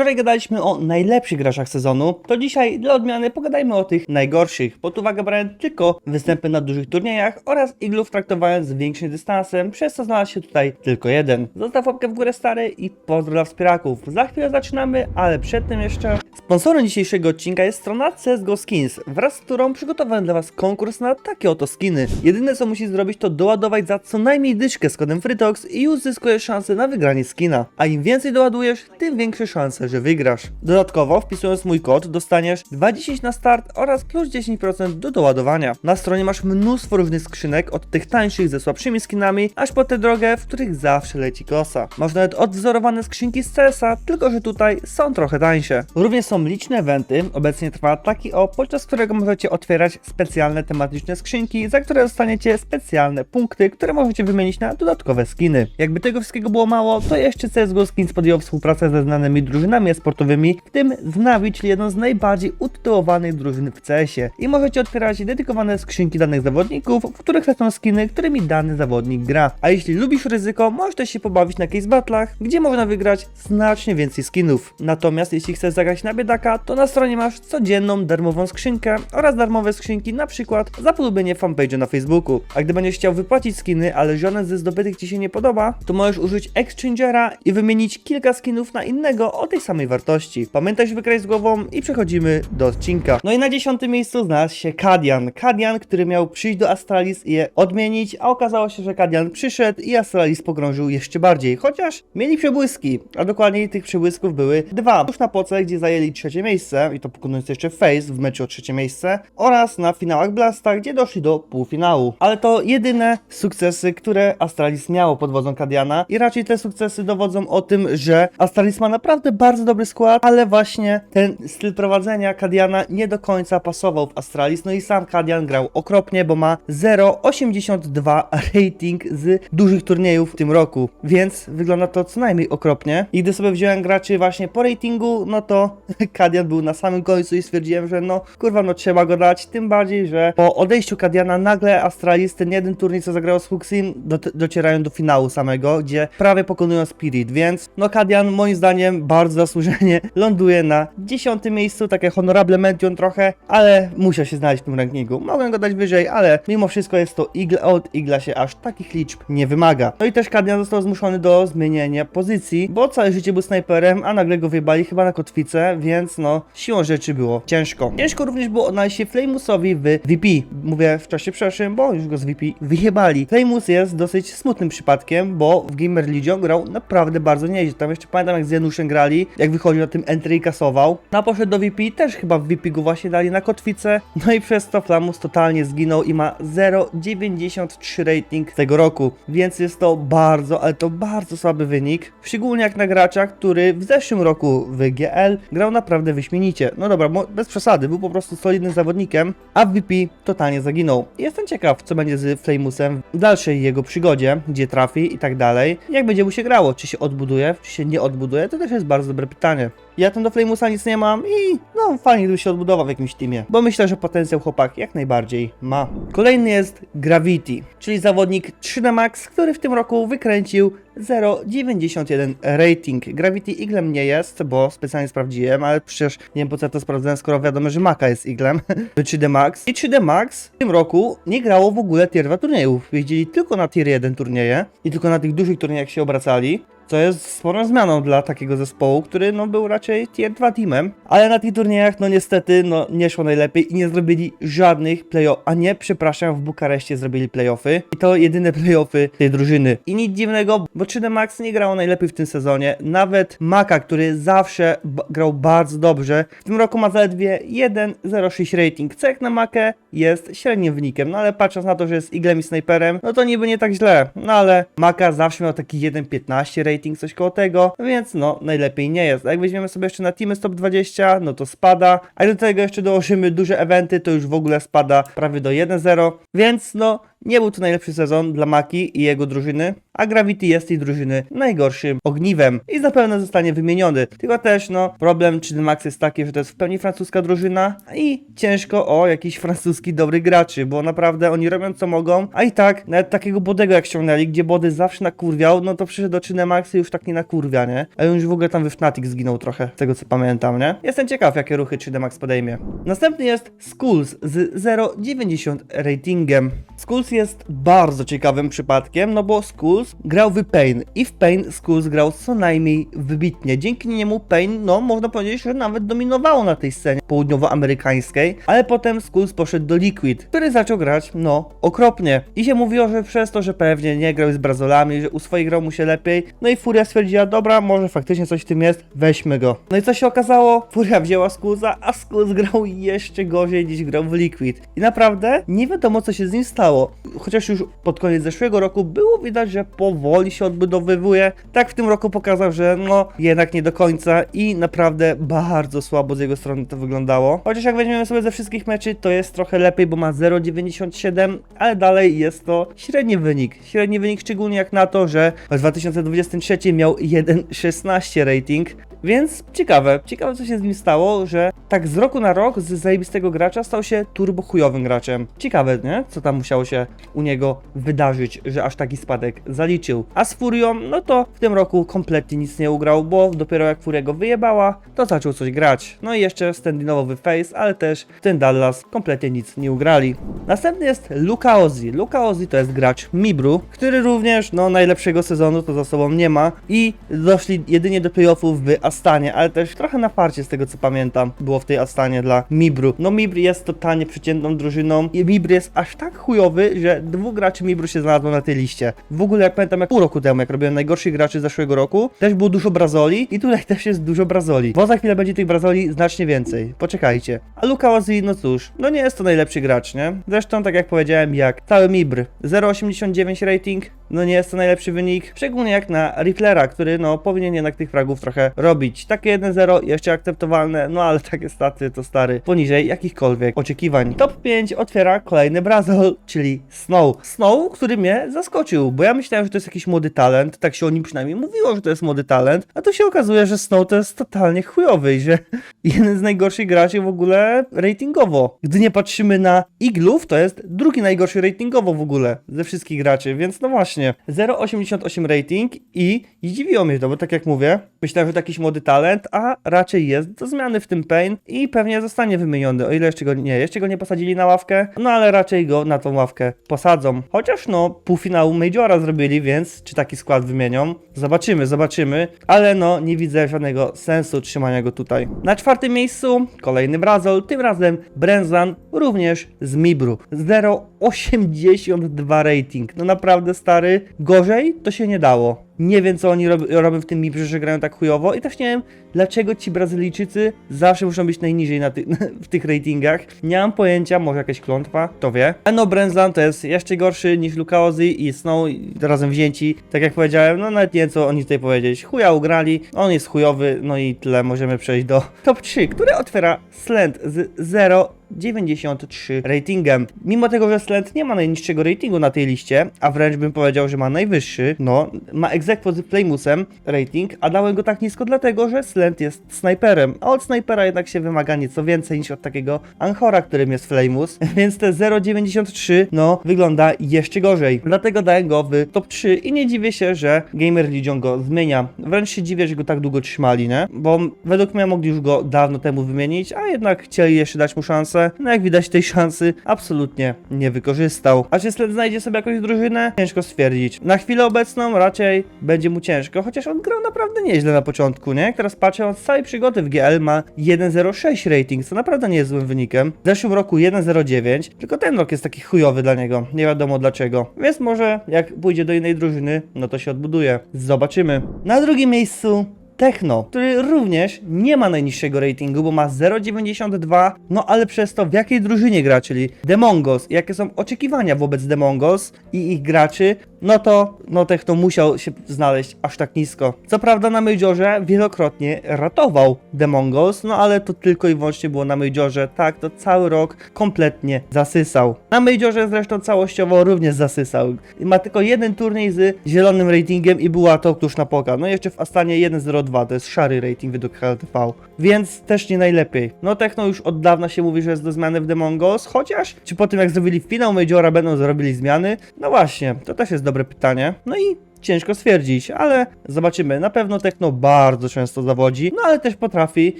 Wczoraj gadaliśmy o najlepszych graczach sezonu, to dzisiaj dla odmiany pogadajmy o tych najgorszych. Pod uwagę brałem tylko występy na dużych turniejach oraz iglów traktowałem z większym dystansem, przez co znalazł się tutaj tylko jeden. Zostaw łapkę w górę stary i pozdro dla wspieraków. Za chwilę zaczynamy, ale przed tym jeszcze... Sponsorem dzisiejszego odcinka jest strona CSGO Skins, wraz z którą przygotowałem dla Was konkurs na takie oto skiny. Jedyne co musisz zrobić to doładować za co najmniej dyszkę z kodem FreeTox i już zyskujesz szansę na wygranie skina. A im więcej doładujesz, tym większe szanse, że wygrasz. Dodatkowo wpisując mój kod dostaniesz 20 na start oraz plus 10% do doładowania. Na stronie masz mnóstwo różnych skrzynek, od tych tańszych ze słabszymi skinami, aż po te drogie, w których zawsze leci kosa. Masz nawet odwzorowane skrzynki z CS-a, tylko że tutaj są trochę tańsze. Również są liczne eventy, obecnie trwa taki o, podczas którego możecie otwierać specjalne tematyczne skrzynki, za które dostaniecie specjalne punkty, które możecie wymienić na dodatkowe skiny. Jakby tego wszystkiego było mało, to jeszcze CSGO Skins podjął współpracę ze znanymi drużynami sportowymi, w tym z czyli jedną z najbardziej utytułowanych drużyn w CS-ie. I możecie otwierać dedykowane skrzynki danych zawodników, w których lecą skiny, którymi dany zawodnik gra. A jeśli lubisz ryzyko, możesz też się pobawić na case battlach, gdzie można wygrać znacznie więcej skinów. Natomiast jeśli chcesz zagrać na biedaka, to na stronie masz codzienną darmową skrzynkę oraz darmowe skrzynki, na przykład za polubienie fanpage'a na Facebooku. A gdy będziesz chciał wypłacić skiny, ale żaden ze zdobytych ci się nie podoba, to możesz użyć Exchangera i wymienić kilka skinów na innego o tej samej wartości. Pamiętaj, żeby grać z głową i przechodzimy do odcinka. No i na dziesiątym miejscu znalazł się Kadian. Kadian, który miał przyjść do Astralis i je odmienić, a okazało się, że Kadian przyszedł i Astralis pogrążył jeszcze bardziej. Chociaż mieli przebłyski, a dokładniej tych przebłysków były dwa. Tuż na poce, gdzie zajęli trzecie miejsce i to pokonując jeszcze Face w meczu o trzecie miejsce oraz na finałach Blasta, gdzie doszli do półfinału. Ale to jedyne sukcesy, które Astralis miało pod wodzą Kadiana i raczej te sukcesy dowodzą o tym, że Astralis ma naprawdę bardzo dobry skład, ale właśnie ten styl prowadzenia Kadiana nie do końca pasował w Astralis, no i sam Kadian grał okropnie, bo ma 0,82 rating z dużych turniejów w tym roku, więc wygląda to co najmniej okropnie. I gdy sobie wziąłem graczy właśnie po ratingu, no to Kadian był na samym końcu i stwierdziłem, że no kurwa, no trzeba go dać, tym bardziej, że po odejściu Kadiana nagle Astralis, ten jeden turniej co zagrało z Huxim, do, docierają do finału samego, gdzie prawie pokonują Spirit, więc no Kadian moim zdaniem bardzo zasłużenie ląduje na dziesiątym miejscu, takie honorable mention trochę, ale musiał się znaleźć w tym rankingu. Mogłem go dać wyżej, ale mimo wszystko jest to Eagle od Igla się aż takich liczb nie wymaga. No i też Kadian został zmuszony do zmienienia pozycji, bo całe życie był snajperem, a nagle go wybali chyba na kotwicę, więc no siłą rzeczy było ciężko. Ciężko również było odnaleźć się Flameusowi w VP. Mówię w czasie przeszłym, bo już go z VP wyjebali. Flameus jest dosyć smutnym przypadkiem, bo w Gamer Legion grał naprawdę bardzo nieźle. Tam jeszcze pamiętam jak z Januszem grali, jak wychodził na tym entry i kasował. No poszedł do VP, też chyba w VP go właśnie dali na kotwicę. No i przez to Flamus totalnie zginął i ma 0,93 rating tego roku. Więc jest to bardzo, ale to bardzo słaby wynik. Szczególnie jak na gracza, który w zeszłym roku w GL grał naprawdę wyśmienicie. No dobra, bez przesady, był po prostu solidnym zawodnikiem, a w VP totalnie zaginął. Jestem ciekaw, co będzie z Flamusem w dalszej jego przygodzie, gdzie trafi i tak dalej. Jak będzie mu się grało, czy się odbuduje, czy się nie odbuduje, to też jest bardzo dobre pytanie. Ja tam do Flamusa nic nie mam i no fajnie gdyby się odbudował w jakimś teamie, bo myślę, że potencjał chłopak jak najbardziej ma. Kolejny jest Gravity, czyli zawodnik 3D Max, który w tym roku wykręcił 0,91 rating. Gravity iglem nie jest, bo specjalnie sprawdziłem, ale przecież nie wiem po co to sprawdzałem, skoro wiadomo, że Maka jest iglem w 3D Max. I 3D Max w tym roku nie grało w ogóle tier 2 turniejów. Jeździli tylko na tier 1 turnieje i tylko na tych dużych turniejach się obracali. Co jest sporą zmianą dla takiego zespołu, który no był raczej tier 2 teamem. Ale na tych turniejach no niestety no nie szło najlepiej i nie zrobili żadnych playoff, a nie, przepraszam, w Bukareszcie zrobili playoffy. I to jedyne playoffy tej drużyny. I nic dziwnego, bo 3D Max nie grało najlepiej w tym sezonie. Nawet Maka, który zawsze grał bardzo dobrze, w tym roku ma zaledwie 1,06 rating. Co jak na Makę jest średnim wynikiem, no ale patrząc na to, że jest iglem i snajperem, no to niby nie tak źle. No ale Maka zawsze miał taki 1,15 rating, coś koło tego, więc no najlepiej nie jest. A jak weźmiemy sobie jeszcze na teamy z top 20, no to spada, a do tego jeszcze dołożymy duże eventy, to już w ogóle spada prawie do 1,0, więc no nie był to najlepszy sezon dla Maki i jego drużyny, a Gravity jest tej drużyny najgorszym ogniwem i zapewne zostanie wymieniony. Tylko też, no, problem czy Max jest taki, że to jest w pełni francuska drużyna i ciężko o jakiś francuski dobry graczy, bo naprawdę oni robią co mogą, a i tak, nawet takiego Bodego jak ściągnęli, gdzie Body zawsze nakurwiał, no to przyszedł do Cinemaxy już tak nie nakurwia, nie? A już w ogóle tam we Fnatic zginął trochę, z tego co pamiętam, nie? Jestem ciekaw, jakie ruchy Cinemax podejmie. Następny jest Skulls z 0,90 ratingiem. Skulls jest bardzo ciekawym przypadkiem, no bo Skulls grał w Pain i w Pain Skulls grał co najmniej wybitnie. Dzięki niemu Pain, no można powiedzieć, że nawet dominowało na tej scenie południowoamerykańskiej, ale potem Skulls poszedł do Liquid, który zaczął grać, no, okropnie. I się mówiło, że przez to, że pewnie nie grał z Brazolami, że u swoich grał mu się lepiej, no i Furia stwierdziła, dobra, może faktycznie coś w tym jest, weźmy go. No i co się okazało? Furia wzięła Skullsa, a Skulls grał jeszcze gorzej niż grał w Liquid. I naprawdę nie wiadomo, co się z nim stało. Chociaż już pod koniec zeszłego roku było widać, że powoli się odbudowywuje. Tak w tym roku pokazał, że no jednak nie do końca i naprawdę bardzo słabo z jego strony to wyglądało. Chociaż jak weźmiemy sobie ze wszystkich meczy, to jest trochę lepiej, bo ma 0,97, ale dalej jest to średni wynik. Średni wynik szczególnie jak na to, że w 2023 miał 1,16 rating. Więc ciekawe, ciekawe co się z nim stało, że tak z roku na rok z zajebistego gracza stał się turbo chujowym graczem. Ciekawe, nie? Co tam musiało się u niego wydarzyć, że aż taki spadek zaliczył. A z Furią, no to w tym roku kompletnie nic nie ugrał, bo dopiero jak Furia go wyjebała, to zaczął coś grać. No i jeszcze standinowy face, ale też ten Dallas kompletnie nic nie ugrali. Następny jest Luka Ozzy. Luka Ozzy to jest gracz Mibru, który również, no najlepszego sezonu to za sobą nie ma i doszli jedynie do playoffów w Astanie, ale też trochę na farcie z tego co pamiętam było w tej Astanie dla Mibru. No Mibr jest totalnie przeciętną drużyną i Mibr jest aż tak chujowy, że dwóch graczy Mibru się znalazło na tej liście. W ogóle jak pamiętam jak pół roku temu, jak robiłem najgorszych graczy zeszłego roku, też było dużo brazoli i tutaj też jest dużo brazoli. Bo za chwilę będzie tych brazoli znacznie więcej. Poczekajcie. A Luka Ozzy, no cóż, no nie jest to najlepszy gracz, nie? Zresztą tak jak powiedziałem, jak cały Mibr. 0,89 rating, no nie jest to najlepszy wynik, szczególnie jak na Riflera, który no powinien jednak tych fragów trochę robić. Takie 1-0 jeszcze akceptowalne, no ale takie staty to stary, poniżej jakichkolwiek oczekiwań. Top 5 otwiera kolejny Brazil, czyli Snow. Snow, który mnie zaskoczył, bo ja myślałem, że to jest jakiś młody talent, tak się o nim przynajmniej mówiło, że to jest młody talent, a tu się okazuje, że Snow to jest totalnie chujowy i że jeden z najgorszych graczy w ogóle ratingowo. Gdy nie patrzymy na Iglów, to jest drugi najgorszy ratingowo w ogóle ze wszystkich graczy, więc no właśnie. 0,88 rating i, i zdziwiło mnie to, bo tak jak mówię, myślałem, że to jakiś młody talent, a raczej jest do zmiany w tym Pain i pewnie zostanie wymieniony, o ile jeszcze go nie, jeszcze go nie posadzili na ławkę, no ale raczej go na tą ławkę posadzą. Chociaż no, półfinału Majora zrobili, więc czy taki skład wymienią? Zobaczymy, zobaczymy, ale no, nie widzę żadnego sensu trzymania go tutaj. Na czwartym miejscu kolejny Brazil, tym razem Brenzan, również z Mibru. 0,82 rating. No naprawdę stary, gorzej to się nie dało. Nie wiem, co oni rob robią w tym Mibrze, że grają tak chujowo i też nie wiem, dlaczego ci Brazylijczycy zawsze muszą być najniżej na ty w tych ratingach. Nie mam pojęcia, może jakaś klątwa, to wie. A no, Brenzan to jest jeszcze gorszy niż Luka Ozzy i Snow razem wzięci. Tak jak powiedziałem, no nawet nie co oni tutaj powiedzieć. Chuja ugrali, on jest chujowy, no i tyle. Możemy przejść do top 3, które otwiera Slant z 0 93 ratingiem. Mimo tego, że Slant nie ma najniższego ratingu na tej liście, a wręcz bym powiedział, że ma najwyższy, no, ma egzekwo z Flamusem rating, a dałem go tak nisko dlatego, że Slant jest snajperem, a od snajpera jednak się wymaga nieco więcej niż od takiego Anchora, którym jest Flamus, więc te 0,93 no, wygląda jeszcze gorzej. Dlatego dałem go w top 3 i nie dziwię się, że Gamer Legion go zmienia. Wręcz się dziwię, że go tak długo trzymali, nie? Bo według mnie mogli już go dawno temu wymienić, a jednak chcieli jeszcze dać mu szansę. No jak widać tej szansy absolutnie nie wykorzystał. A czy Sled znajdzie sobie jakąś drużynę? Ciężko stwierdzić. Na chwilę obecną raczej będzie mu ciężko, chociaż on grał naprawdę nieźle na początku, nie? Jak teraz patrzę, on z całej przygody w GL ma 1.06 rating, co naprawdę nie jest złym wynikiem. W zeszłym roku 1.09, tylko ten rok jest taki chujowy dla niego. Nie wiadomo dlaczego. Więc może jak pójdzie do innej drużyny, no to się odbuduje. Zobaczymy. Na drugim miejscu Techno, który również nie ma najniższego ratingu, bo ma 0,92, no ale przez to w jakiej drużynie gra, czyli Demongos, jakie są oczekiwania wobec Demongos i ich graczy, no to no Techno musiał się znaleźć aż tak nisko. Co prawda na Majorze wielokrotnie ratował The Mongols, no ale to tylko i wyłącznie było na Majorze, tak, to cały rok kompletnie zasysał. Na Majorze zresztą całościowo również zasysał. Ma tylko jeden turniej z zielonym ratingiem i była to tuż na poka. No jeszcze w Astanie 1.02, to jest szary rating według HLTV, więc też nie najlepiej. No Techno już od dawna się mówi, że jest do zmiany w The Mongols, chociaż czy po tym jak zrobili finał Majora będą zrobili zmiany? No właśnie, to też jest dobre pytanie. No i ciężko stwierdzić, ale zobaczymy. Na pewno Techno bardzo często zawodzi, no ale też potrafi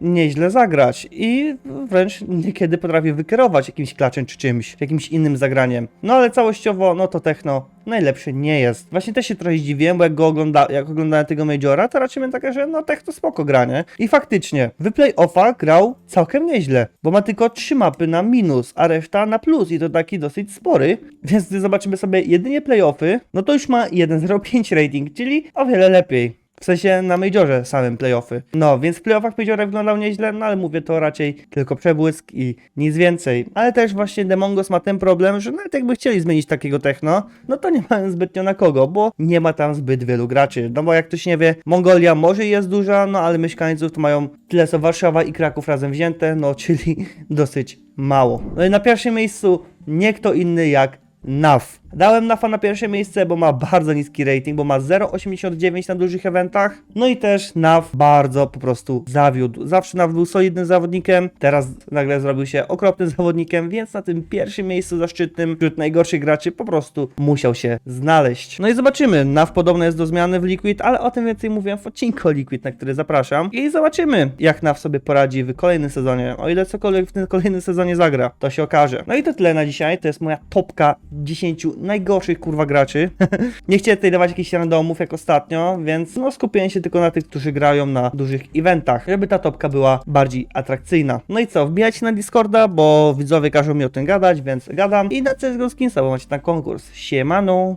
nieźle zagrać i wręcz niekiedy potrafi wykierować jakimś klaczem czy czymś, jakimś innym zagraniem. No ale całościowo, no to Techno najlepszy nie jest. Właśnie też się trochę zdziwiłem, bo jak go ogląda, jak oglądałem tego Majora, to raczej miałem takie, że no Techno spoko granie. I faktycznie, w playoffach grał całkiem nieźle, bo ma tylko trzy mapy na minus, a reszta na plus i to taki dosyć spory. Więc gdy zobaczymy sobie jedynie playoffy, no to już ma 1.05 rating, czyli o wiele lepiej. W sensie na Majorze samym playoffy. No, więc w playoffach Majora wyglądał nieźle, no ale mówię to raczej tylko przebłysk i nic więcej. Ale też właśnie Demongos ma ten problem, że nawet jakby chcieli zmienić takiego techno, no to nie mają zbytnio na kogo, bo nie ma tam zbyt wielu graczy. No bo jak ktoś nie wie, Mongolia może jest duża, no ale mieszkańców to mają tyle co Warszawa i Kraków razem wzięte, no czyli dosyć mało. No i na pierwszym miejscu nie kto inny jak NAF. Dałem NAFa na pierwsze miejsce, bo ma bardzo niski rating, bo ma 0,89 na dużych eventach. No i też NAF bardzo po prostu zawiódł. Zawsze NAF był solidnym zawodnikiem, teraz nagle zrobił się okropnym zawodnikiem, więc na tym pierwszym miejscu zaszczytnym wśród najgorszych graczy po prostu musiał się znaleźć. No i zobaczymy. NAF podobno jest do zmiany w Liquid, ale o tym więcej mówiłem w odcinku o Liquid, na który zapraszam. I zobaczymy, jak NAF sobie poradzi w kolejnym sezonie. O ile cokolwiek w tym kolejnym sezonie zagra, to się okaże. No i to tyle na dzisiaj. To jest moja topka 10 najgorszych kurwa graczy. Nie chciałem tutaj dawać jakichś randomów jak ostatnio, więc no skupiłem się tylko na tych, którzy grają na dużych eventach, żeby ta topka była bardziej atrakcyjna. No i co, wbijajcie na Discorda, bo widzowie każą mi o tym gadać, więc gadam. I na CSGO Skinsa, bo macie tam konkurs. Siemano!